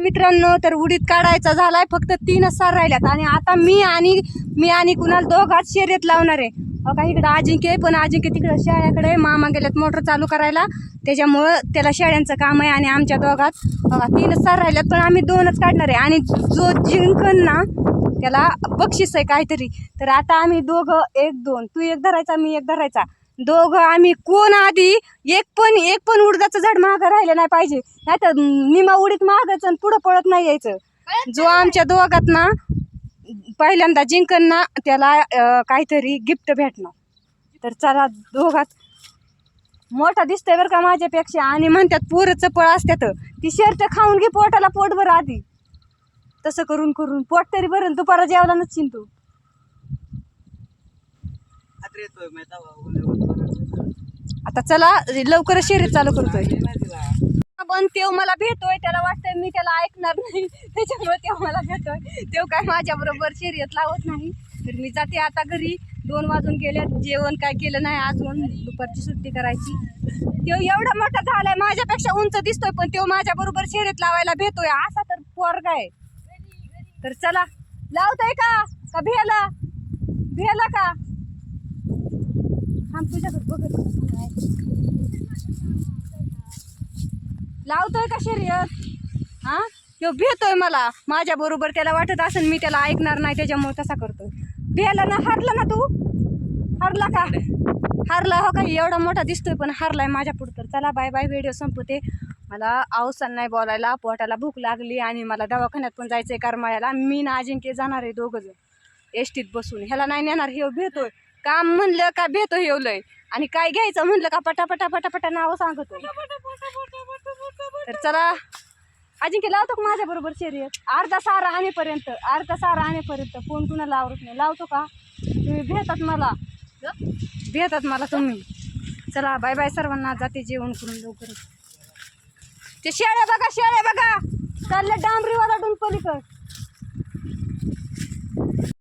मित्रांनो तर उडीत काढायचा झालाय फक्त तीनच सार राहिल्यात. आणि आता मी आणि मी आणि कुणाल दोघात शर्यत लावणार आहे. बघा इकडं अजिंक्य आहे, पण अजिंक्य तिकडं शाळ्याकडे मामा गेल्यात मोटर चालू करायला. त्याच्यामुळं त्याला शाळ्यांचं काम आहे आणि आमच्या दोघात बघा तीनच सार राहिल्यात पण आम्ही दोनच काढणार आहे. आणि जो जिंकन ना त्याला बक्षीस आहे काहीतरी. तर आता आम्ही दोघं एक दोन. तू एक धरायचा मी एक धरायचा. दोघं आम्ही कोण आधी? एक पण एक पण उडदाचं झाड मागं राहिलं नाही पाहिजे. नाही तर निमा उडीत मागच आणि पुढं पळत नाही यायचं. जो आमच्या दोघात ना पहिल्यांदा जिंकन ना त्याला काहीतरी गिफ्ट भेटणार. तर चला दोघात. मोठा दिसतोय बरं का माझ्यापेक्षा. आणि म्हणतात पोरं चपळ असतात ती शर्ट खाऊन घे पोटाला पोट बरं आधी. तसं करून करून. पोट तरी बरं दुपारा जेवला नसशील तू. आता चला लवकरच शर्यत चालू करतोय. पण तेव मला भेटतोय त्याला वाटतंय मी त्याला ऐकणार नाही. त्याच्यामुळे तेव्हा मला भेटतोय. तेव्हा काय माझ्या बरोबर शर्यत लावत नाही. तर मी जाते आता घरी. दोन वाजून गेले जेवण काय केलं नाही आज म्हणून दुपारची सुट्टी करायची. तेव्हा एवढा मोठा झालाय माझ्यापेक्षा उंच दिसतोय पण तेव्हा माझ्या बरोबर शर्यत लावायला भेटतोय. असा तर पोरगा आहे. तर चला लावतोय का? का भेला? भेला का? थांब तुझ्याकडे बघत लावतोय का शर्यत? हा? यो भेतोय मला. माझ्या बरोबर त्याला वाटत असेल मी त्याला ऐकणार नाही त्याच्यामुळे तसा करतोय. भेला ना हरला ना तू? हरला का? हरला हो का? एवढा मोठा दिसतोय पण हरलाय माझ्या पुढं तर. चला बाय बाय व्हिडिओ संपते. मला अवसान नाही बोलायला पोटाला भूक लागली आणि मला दवाखान्यात पण जायचंय करमाळ्याला. मी ना अजिंक्य जाणार आहे दोघं जण. एसटीत बसून. ह्याला नाही नेणार हे भेटतोय काम म्हणलं का भेटो येवलंय लय. आणि काय घ्यायचं म्हणलं का पटापटा पटापटा नावं सांगतो. तर चला अजिंक्य लावतो का माझ्या बरोबर शर्यत अर्धा सारा आणेपर्यंत अर्धा सारा आणेपर्यंत कोण कुणाला आवडत नाही. लावतो का? तुम्ही भेतात मला. भेतात मला तुम्ही. चला बाय बाय सर्वांना. जाते जेवण करून लवकर ते शेळ्या बघा शेळ्या बघा. चालल्या डांबरीवाला डून कर